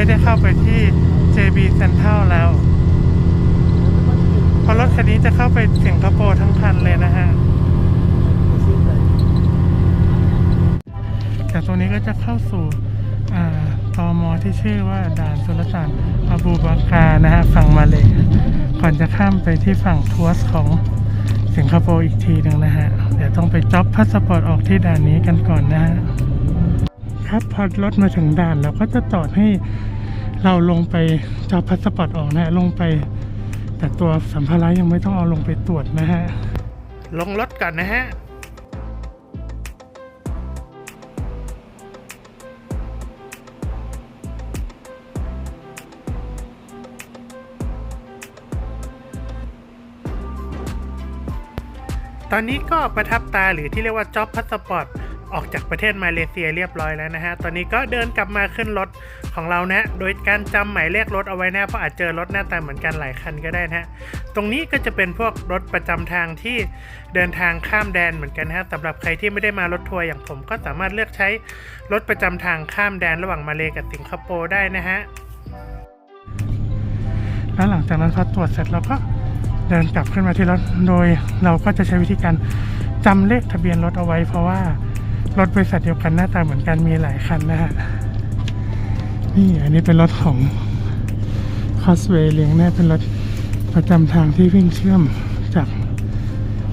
ไม่ได้เข้าไปที่ JB Central แล้ว เพราะรถคันนี้จะเข้าไปสิงคโปร์ทั้งคันเลยนะฮะจากตรงนี้ก็จะเข้าสู่อ่าตอมอที่ชื่อว่าด่านสุลต่านอาบูบากานะฮะฝั่งมาเลยก่อนจะข้ามไปที่ฝั่งทัวสของสิงคโปร์อีกทีหนึ่งนะฮะ เดี๋ยวต้องไปจ็อบพาสปอร์ตออกที่ด่านนี้กันก่อนนะฮะ ครับ พอรถมาถึงด่านเราก็จะจอดให้เราลงไปจ็อบพาสปอร์ตออกนะฮะลงไป แต่ตัวสัมภาระยังไม่ต้องเอาลงไปตรวจนะฮะ ลงรถก่อนนะฮะตอนนี้ก็ประทับตาหรือที่เรียกว่าจ็อบพาสปอร์ต ออกจากประเทศมาเลเซียเรียบร้อยแล้วนะฮะ ตอนนี้ก็เดินกลับมาขึ้นรถของเรานะ โดยการจำหมายเลขรถเอาไว้นะ เพราะอาจเจอรถหน้าตาเหมือนกันหลายคันก็ได้นะฮะ ตรงนี้ก็จะเป็นพวกรถประจำทางที่เดินทางข้ามแดนเหมือนกันนะฮะสำหรับใครที่ไม่ได้มารถทัวร์อย่างผม ก็สามารถเลือกใช้รถประจำทางข้ามแดนระหว่างมาเลกับสิงคโปร์ได้นะฮะ แล้วหลังจากนั้นพอตรวจเสร็จเราก็เดินกลับขึ้นมาที่รถ โดยเราก็จะใช้วิธีการจำเลขทะเบียนรถเอาไว้เพราะว่า รถบริษัทเดียวกันหน้าตาเหมือนกันมีหลายคันนะฮะ นี่อันนี้เป็นรถของ c o s w a y เลี้ยงแน่เป็นรถประจำทางที่วิ่งเชื่อมจาก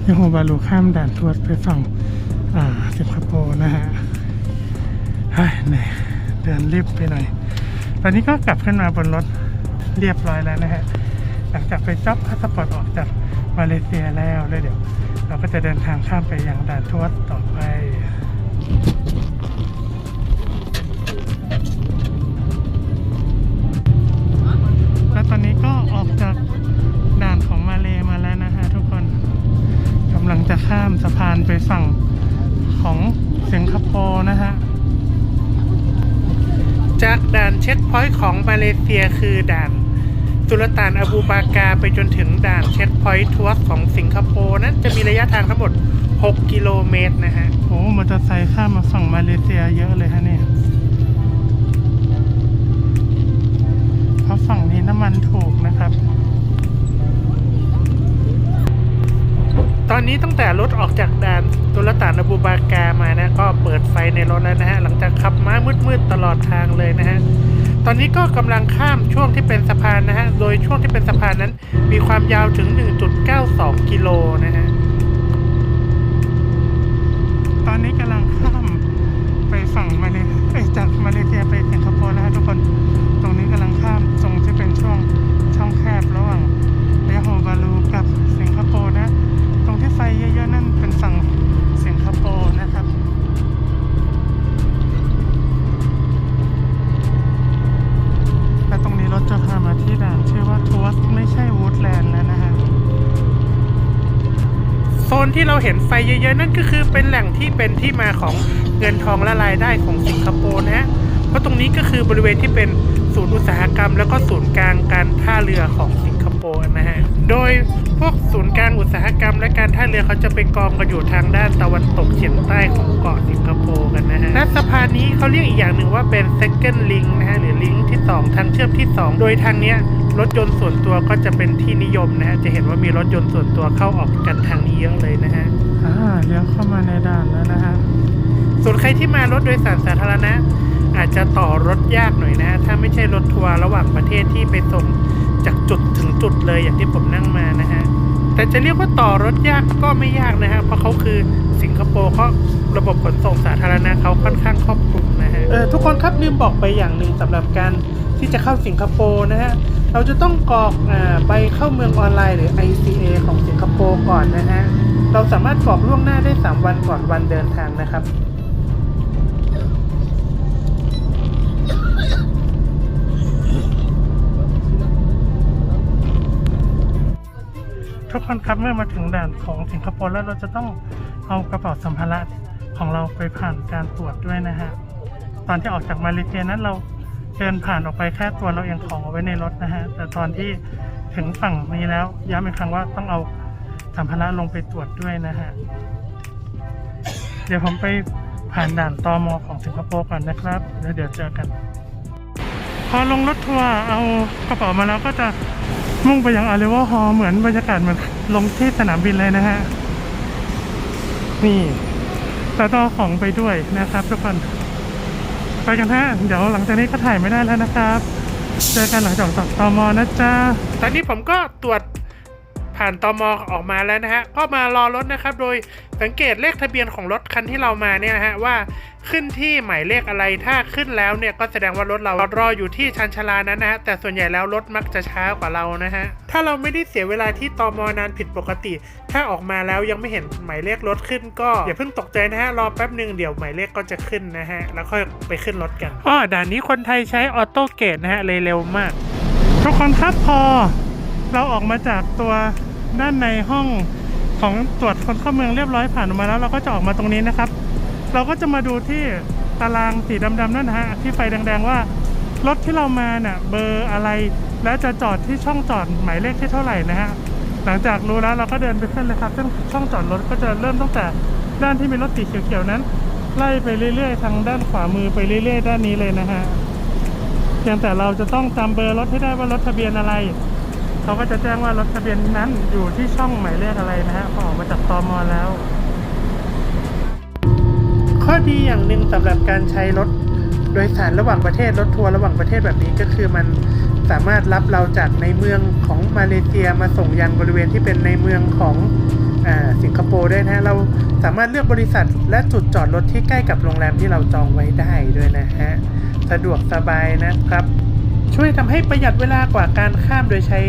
ยโฮบาลูข้ามด่านทวดไปฝั่งอ่าสิงคโปร์นะฮะเฮ้ยเหนื่อยเดินรีบไปหน่อย ตอนนี้ก็กลับขึ้นมาบนรถเรียบร้อยแล้วนะฮะ หลังจากไปจ็อบพาสปอร์ตออกจากมาเลเซียแล้วแล้วเดี๋ยว เราก็จะเดินทางข้ามไปยังด่านทวดต่อไป แล้วตอนนี้ก็ออกจากด่านของมาเลมาแล้วนะฮะทุกคนกำลังจะข้ามสะพานไปฝั่งของสิงคโปร์นะฮะจากด่านเช็คพอยต์ของมาเลเซียคือด่านสุลต่านอาบูบากาไปจนถึงด่านเช็คพอยต์ทัวร์ของสิงคโปร์นั้นจะมีระยะทางทั้งหมด 6 กิโลเมตรนะฮะ โอ้มอเตอร์ไซค์ข้ามมาฝั่งมาเลเซียเยอะเลยฮะเนี่ยเพราะฝั่งนี้น้ำมันถูกนะครับ ตอนนี้ตั้งแต่รถออกจากด่านตุลตานอบูบากามานะ ก็เปิดไฟในรถแล้วนะฮะ หลังจากขับม้ามืดๆตลอดทางเลยนะฮะตอนนี้ก็กำลังข้ามช่วงที่เป็นสะพานนะฮะ โดยช่วงที่เป็นสะพานนั้น มีความยาวถึง 1.92 กิโลนะฮะ เราเห็นไฟเยอะๆ นั่นก็คือเป็นแหล่งที่เป็นที่มาของเงินทองและรายได้ของสิงคโปร์นะฮะ เพราะตรงนี้ก็คือบริเวณที่เป็นศูนย์อุตสาหกรรม แล้วก็ศูนย์กลางการท่าเรือของสิงคโปร์นะฮะ โดยพวกศูนย์กลางอุตสาหกรรม และการท่าเรือเขาจะไปกองกันอยู่ทางด้านตะวันตกเฉียงใต้ เขาเรียกอีกอย่างหนึ่งว่าเป็น second link นะฮะหรือลิงก์ที่สองทางเชื่อมที่สองโดยทางเนี้ยรถยนต์ส่วนตัวก็จะเป็นที่นิยมนะฮะจะเห็นว่ามีรถยนต์ส่วนตัวเข้าออกกันทางนี้เยอะเลยนะฮะอ่าเลี้ยวเข้ามาในด่านแล้วนะฮะส่วนใครที่มารถโดยสารสาธารณะ อาจจะต่อรถยากหน่อยนะฮะถ้าไม่ใช่รถทัวร์ระหว่างประเทศที่ไปส่งจากจุดถึงจุดเลยอย่างที่ผมนั่งมานะฮะแต่จะเรียกว่าต่อรถยากก็ไม่ยากนะฮะเพราะเขาคือสิงคโปร์เขา ระบบขนส่งสาธารณะเขาค่อนข้างครอบคลุมนะฮะเออทุกคนครับลืมบอกไปอย่างหนึ่งสำหรับการที่จะเข้าสิงคโปร์นะฮะเราจะต้องกรอกอ่าใบเข้าเมืองออนไลน์หรือ ICA ของสิงคโปร์ก่อนนะฮะเราสามารถกรอกล่วงหน้าได้ 3 วันก่อนวันเดินทางนะครับทุกคนครับเมื่อมาถึงด่านของสิงคโปร์แล้วเราจะต้องเอากระเป๋าสัมภาระ ของเราไปผ่านการตรวจด้วยนะฮะ ตอนที่ออกจากมาเลเซียนั้นเราเดินผ่านออกไปแค่ตัวเราเองของเอาไว้ในรถนะฮะ แต่ตอนที่ถึงฝั่งนี้แล้วย้ำอีกครั้งว่าต้องเอาสัมภาระลงไปตรวจด้วยนะฮะ เดี๋ยวผมไปผ่านด่านตอมอของสิงคโปร์ก่อนนะครับ แล้วเดี๋ยวเจอกัน พอลงรถทัวร์เอากระเป๋ามาแล้วก็จะมุ่งไปยังอาริวอฮอเหมือนบรรยากาศเหมือนลงที่สนามบินเลยนะฮะ นี่ แต่ต้อของไปด้วยนะครับ ทุกคนไปกันฮะเดี๋ยวหลังจากนี้ก็ถ่ายไม่ได้แล้วนะครับ เจอกันหลังจากตตมนะจ๊ะตอนนี้ผมก็ตรวจผ่านตอมออกมาแล้วนะฮะก็มารอรถนะครับ โดย สังเกตเลขทะเบียนของรถคันที่เรามาเนี่ยนะฮะว่าขึ้นที่หมายเลขอะไรถ้าขึ้นแล้วเนี่ยก็แสดงว่ารถเรารออยู่ที่ชันชาลานั้นนะฮะแต่ส่วนใหญ่แล้วรถมักจะช้ากว่าเรานะฮะถ้าเราไม่ได้เสียเวลาที่ตมนานผิดปกติ ถ้าออกมาแล้วยังไม่เห็นหมายเลขรถขึ้นก็อย่าเพิ่งตกใจนะฮะรอแป๊บหนึ่งเดี๋ยวหมายเลขก็จะขึ้นนะฮะแล้วค่อยไปขึ้นรถกันอ๋อด่านนี้คนไทยใช้ออโต้เกตนะฮะเลยเร็วมาก ทุกคนครับพอ เราออกมาจากตัวด้านในห้อง ของตรวจคนเข้าเมืองเรียบร้อยผ่านออกมาแล้ว เราก็จะออกมาตรงนี้นะครับ เราก็จะมาดูที่ตารางสีดำๆนั่นนะฮะที่ไฟแดงๆว่ารถที่เรามาเน่ะเบอร์อะไร และจะจอดที่ช่องจอดหมายเลขที่เท่าไหร่นะฮะหลังจากรู้แล้วเราก็เดินไปขึ้นเลยครับซึ่งช่องจอดรถก็จะเริ่มตั้งแต่ด้านที่มีรถสีเขียวๆนั้น ไล่ไปเรื่อยๆ ทางด้านขวามือไปเรื่อย ๆ ด้านนี้เลยนะฮะเพียงแต่เราจะต้องจำเบอร์รถให้ได้ว่ารถทะเบียนอะไร เขาก็จะแจ้งว่ารถทะเบียนนั้นอยู่ที่ช่องหมายเลขอะไรนะฮะพอออกมาจากตอมอแล้ว ข้อดีอย่างหนึ่งสำหรับการใช้รถโดยสารระหว่างประเทศรถทัวร์ระหว่างประเทศแบบนี้ก็คือมันสามารถรับเราจากในเมืองของมาเลเซียมาส่งยังบริเวณที่เป็นในเมืองของอสิงคโปร์ได้นะฮะเราสามารถเลือกบริษัทและจุดจอดรถที่ใกล้กับโรงแรมที่เราจองไว้ได้ด้วยนะฮะสะดวกสบายนะครับ ช่วยทำให้ประหยัดเวลากว่าการข้ามโดยใช้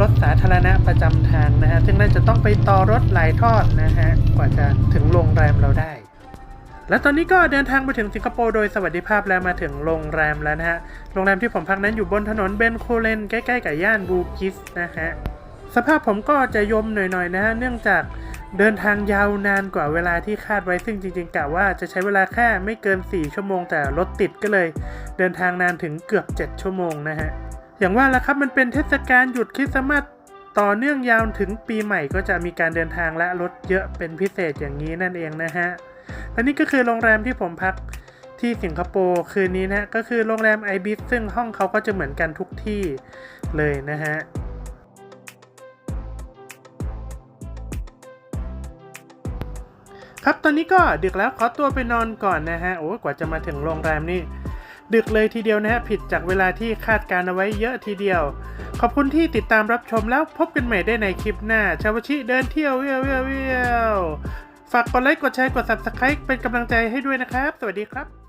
รถสาธารณะประจำทางนะฮะซึ่งน่าจะต้องไปต่อรถหลายทอดนะฮะกว่าจะถึงโรงแรมเราได้ และตอนนี้ก็เดินทางมาถึงสิงคโปร์โดยสวัสดิภาพแล้วมาถึงโรงแรมแล้วนะฮะโรงแรมที่ผมพักนั้นอยู่บนถนนเบนโคเลนใกล้ๆกับย่านบูกิสนะฮะสภาพผมก็จะยมหน่อยๆนะฮะเนื่องจากเดินทางยาวนานกว่าเวลาที่คาดไว้ซึ่งจริงๆกะว่าจะใช้เวลาแค่ไม่เกิน 4 ชั่วโมงแต่รถติดก็เลย เดินทางนานถึงเกือบ 7 ชั่วโมงนะฮะ อย่างว่าล้วครับมันเป็นเทศกาลหยุดคริสต์มาสต่อเนื่องยาวถึงปีใหม่ก็จะมีการเดินทางและรถเยอะเป็นพิเศษอย่างนี้นั่นเองนะฮะและนี่ก็คือโรงแรมที่ผมพักที่สิงคโปร์คืนนี้นะฮะก็คือโรงแรมไอบิสซึ่งห้องเขาก็จะเหมือนกันทุกที่เลยนะฮะครับตอนนี้ก็ดึกแล้วขอตัวไปนอนก่อนนะฮะโอ้กว่าจะมาถึงโรงแรมนี่ ดึกเลยทีเดียวนะฮะผิดจากเวลาที่คาดการเอาไว้เยอะทีเดียว ขอบคุณที่ติดตามรับชมแล้วพบกันใหม่ได้ในคลิปหน้า ชาวชิเดินเที่ยวเวียวเวียวเววฝากกดไลค์กดแชร์กด subscribe เป็นกำลังใจให้ด้วยนะครับ สวัสดีครับ